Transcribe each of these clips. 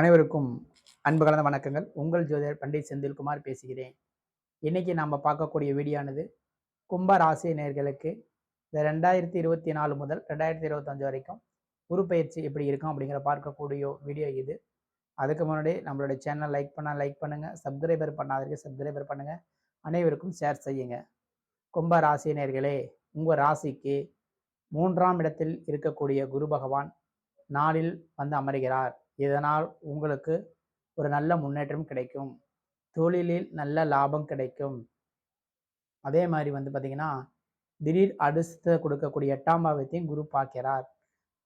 அனைவருக்கும் அன்பு கலந்த வணக்கங்கள். உங்கள் ஜோதிடர் பண்டிட் செந்தில்குமார் பேசுகிறேன். இன்னைக்கு நாம் பார்க்கக்கூடிய வீடியோனது கும்ப ராசி நேர்களுக்கு இந்த ரெண்டாயிரத்தி இருபத்தி நாலு முதல் ரெண்டாயிரத்தி இருபத்தஞ்சு வரைக்கும் குரு பயிற்சி எப்படி இருக்கும் அப்படிங்கிற பார்க்கக்கூடிய வீடியோ இது. அதுக்கு முன்னாடி நம்மளோட சேனல் லைக் பண்ணால் லைக் பண்ணுங்கள் சப்ஸ்கிரைபர் பண்ணாததுக்கு சப்ஸ்கிரைபர் பண்ணுங்கள் அனைவருக்கும் ஷேர் செய்யுங்க. கும்ப ராசி நேர்களே உங்கள் ராசிக்கு மூன்றாம் இடத்தில் இருக்கக்கூடிய குரு பகவான் நாளில் வந்து அமர்கிறார். இதனால் உங்களுக்கு ஒரு நல்ல முன்னேற்றம் கிடைக்கும். தொழிலில் நல்ல லாபம் கிடைக்கும். அதே மாதிரி வந்து பார்த்திங்கன்னா திடீர் அதிர்ஷ்டத்தை கொடுக்கக்கூடிய எட்டாம் பாவத்தையும் குரு பார்க்கிறார்.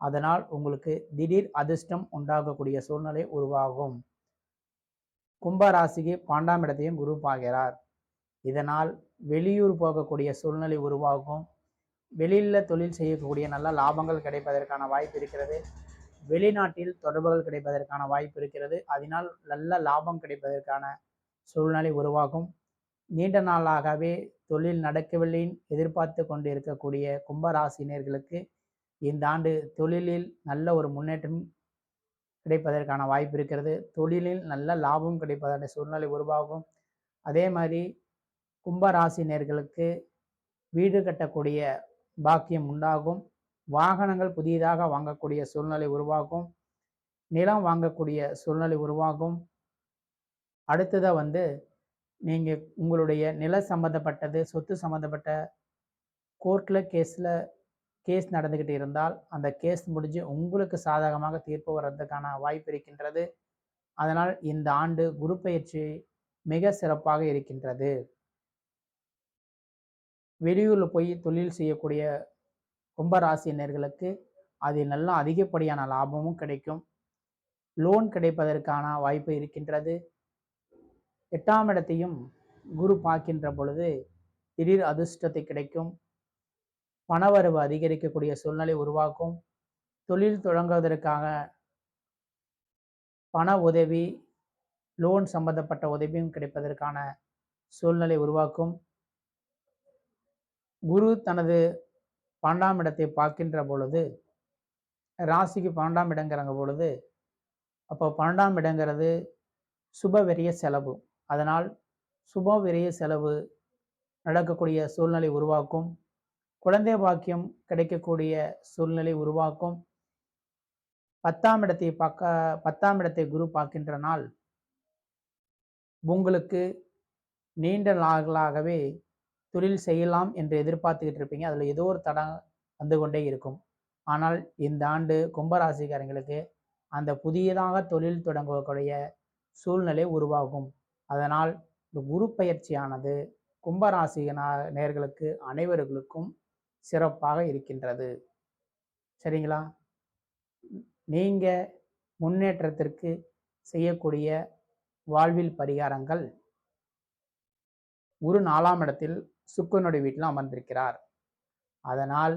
அதனால் உங்களுக்கு திடீர் அதிர்ஷ்டம் உண்டாகக்கூடிய சூழ்நிலை உருவாகும். கும்பராசிக்கு பாண்டாம் இடத்தையும் குரு பார்க்கிறார். இதனால் வெளியூர் போகக்கூடிய சூழ்நிலை உருவாகும். வெளியில் தொழில் செய்யக்கூடிய நல்ல லாபங்கள் கிடைப்பதற்கான வாய்ப்பு இருக்கிறது. வெளிநாட்டில் தொடர்புகள் கிடைப்பதற்கான வாய்ப்பு இருக்கிறது. அதனால் நல்ல லாபம் கிடைப்பதற்கான சூழ்நிலை உருவாகும். நீண்ட நாளாகவே தொழில் நடக்கவில்லை. எதிர்பார்த்து கொண்டு இருக்கக்கூடிய கும்பராசினியர்களுக்கு இந்த ஆண்டு தொழிலில் நல்ல ஒரு முன்னேற்றம் கிடைப்பதற்கான வாய்ப்பு இருக்கிறது. தொழிலில் நல்ல லாபம் கிடைப்பதற்கான சூழ்நிலை உருவாகும். அதே மாதிரி கும்பராசினியர்களுக்கு வீடு கட்டக்கூடிய பாக்கியம் உண்டாகும். வாகனங்கள் புதியதாக வாங்கக்கூடிய சூழ்நிலை உருவாகும். நிலம் வாங்கக்கூடிய சூழ்நிலை உருவாகும். அடுத்ததாக வந்து நீங்கள் உங்களுடைய நில சம்மந்தப்பட்டது சொத்து சம்மந்தப்பட்ட கோர்ட்டில் கேஸில் கேஸ் நடந்துக்கிட்டு இருந்தால் அந்த கேஸ் முடிஞ்சு உங்களுக்கு சாதகமாக தீர்ப்பு வர்றதுக்கான வாய்ப்பு இருக்கின்றது. அதனால் இந்த ஆண்டு குரு பயிற்சி மிக சிறப்பாக இருக்கின்றது. வெளியூரில் போய் தொழில் செய்யக்கூடிய கும்பராசினர்களுக்கு அதில் நல்ல அதிகப்படியான லாபமும் கிடைக்கும். லோன் கிடைப்பதற்கான வாய்ப்பு இருக்கின்றது. எட்டாம் இடத்தையும் குரு பார்க்கின்ற பொழுது திடீர் அதிர்ஷ்டத்தை கிடைக்கும். பணவரவு அதிகரிக்கக்கூடிய சூழ்நிலை உருவாக்கும். தொழில் தொடங்குவதற்காக பண உதவி லோன் சம்பந்தப்பட்ட உதவியும் கிடைப்பதற்கான சூழ்நிலை உருவாக்கும். குரு தனது பன்னெண்டாம் இடத்தை பார்க்கின்ற பொழுது ராசிக்கு பன்னெண்டாம் இடங்கிறங்க பொழுது அப்போ பன்னெண்டாம் இடங்கிறது சுப விரிய செலவு. அதனால் சுப விரிய செலவு நடக்கக்கூடிய சூழ்நிலை உருவாக்கும். குழந்தை பாக்கியம் கிடைக்கக்கூடிய சூழ்நிலை உருவாக்கும். பத்தாம் இடத்தை பார்க்க பத்தாம் இடத்தை குரு பார்க்கின்ற நாள் உங்களுக்கு நீண்ட நாள்களாகவே தொழில் செய்யலாம் என்று எதிர்பார்த்துக்கிட்டு இருப்பீங்க. அதில் ஏதோ ஒரு தடம் வந்து கொண்டே இருக்கும். ஆனால் இந்த ஆண்டு கும்பராசிக்காரங்களுக்கு அந்த புதியதாக தொழில் தொடங்கக்கூடிய சூழ்நிலை உருவாகும். அதனால் இந்த குரு பயிற்சியானது கும்பராசி நேர்களுக்கு அனைவர்களுக்கும் சிறப்பாக இருக்கின்றது. சரிங்களா? நீங்கள் முன்னேற்றத்திற்கு செய்யக்கூடிய வாழ்வில் பரிகாரங்கள் குரு நாலாம் இடத்தில் சுக்கரனுடைய வீட்டில் அமர்ந்திருக்கிறார். அதனால்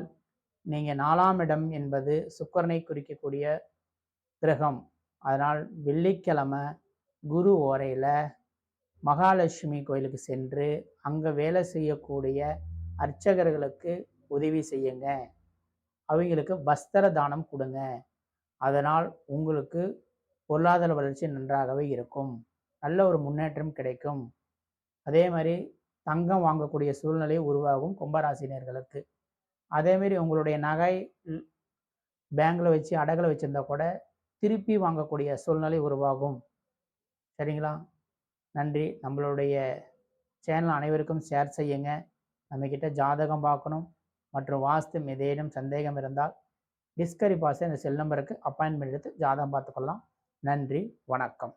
நீங்கள் நாலாம் இடம் என்பது சுக்கரனை குறிக்கக்கூடிய கிரகம். அதனால் வெள்ளிக்கிழமை குரு ஓரையில் மகாலட்சுமி கோயிலுக்கு சென்று அங்கே வேலை செய்யக்கூடிய அர்ச்சகர்களுக்கு உதவி செய்யுங்க. அவங்களுக்கு வஸ்திர தானம் கொடுங்க. அதனால் உங்களுக்கு பொருளாதார வளர்ச்சி நன்றாகவே இருக்கும். நல்ல ஒரு முன்னேற்றம் கிடைக்கும். அதே மாதிரி தங்கம் வாங்கக்கூடிய சூழ்நிலை உருவாகும் கும்பராசினியர்களுக்கு. அதேமாரி உங்களுடைய நகை பேங்கில் வச்சு அடகில் வச்சுருந்தா கூட திருப்பி வாங்கக்கூடிய சூழ்நிலை உருவாகும். சரிங்களா? நன்றி. நம்மளுடைய சேனல் அனைவருக்கும் ஷேர் செய்யுங்க. நம்மக்கிட்ட ஜாதகம் பார்க்கணும் மற்றும் வாஸ்து ஏதேனும் சந்தேகம் இருந்தால் டிஸ்கரி பாஸ் இந்த செல் நம்பருக்கு அப்பாயின்மெண்ட் எடுத்து ஜாதகம் பார்த்துக்கொள்ளலாம். நன்றி. வணக்கம்.